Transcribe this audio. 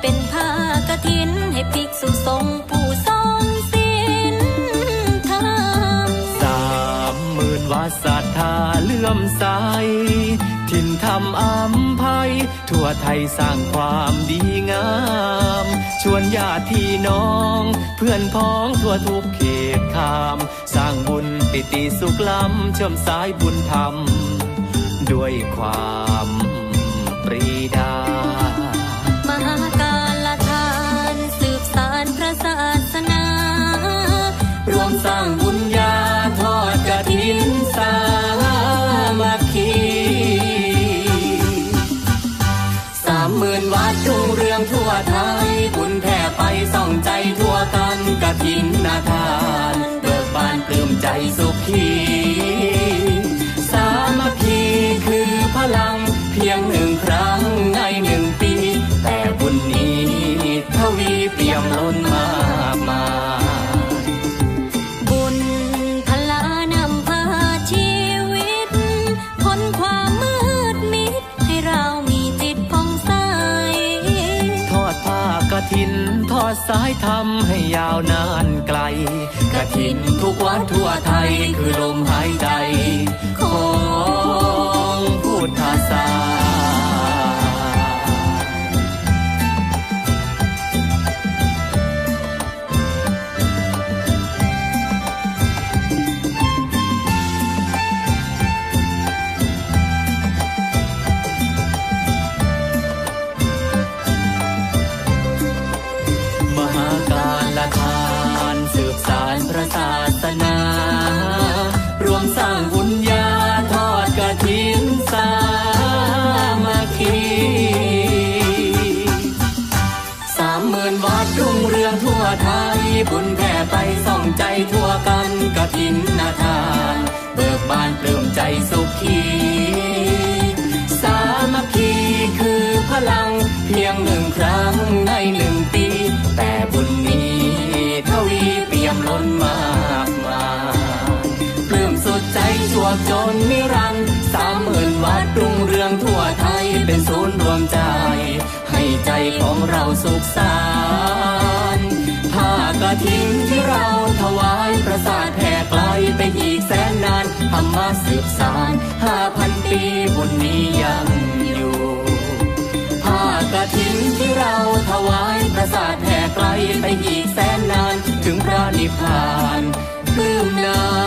เป็นผ้ากระถิน ให้ภิกษุสงูสงศีลธรรมสามหมื่นวัดศรัทธาเลื่อมใสถิ่นธรรมอัมภัย ทั่วไทยสร้างความดีงาม ชวนญาติพี่น้อง เพื่อนพ้องทั่วทุกเขตคาม สร้างบุญปิติสุขล้ำเชื่มสายบุญธรรม ด้วยความปรีดา มื่นวัดทุ่งเรืองทั่วไทยบุญแผ่ไปส่องใจทั่วกันกระถินนาทาน เบิกบานปลื้มใจสุขี ถินทอดสายทำให้ยาวนานไกลกระถินทุกวัดทั่วไทยคือลมหายใจของ แผ่ไปส่องใจทั่วกันกระถินนาทาน เบิกบานปลื้มใจสุขีสามัคคีคือพลังเพียงหนึ่งครั้งในหนึ่งปี แต่บุญนี้ทวีเปี่ยมล้นมากมายปลื้มสุดใจชั่วจนนิรันดร์สามหมื่นวัดรุ่งเรืองทั่วไทยเป็นศูนย์รวมใจ ให้ใจของเราสุขสา ปีบุญนี้ยังอยู่ผ้ากระถินที่เราถวายประสาทแผ่ไกลไปอีกแสนนานถึงพระนิพพานปลื้มนา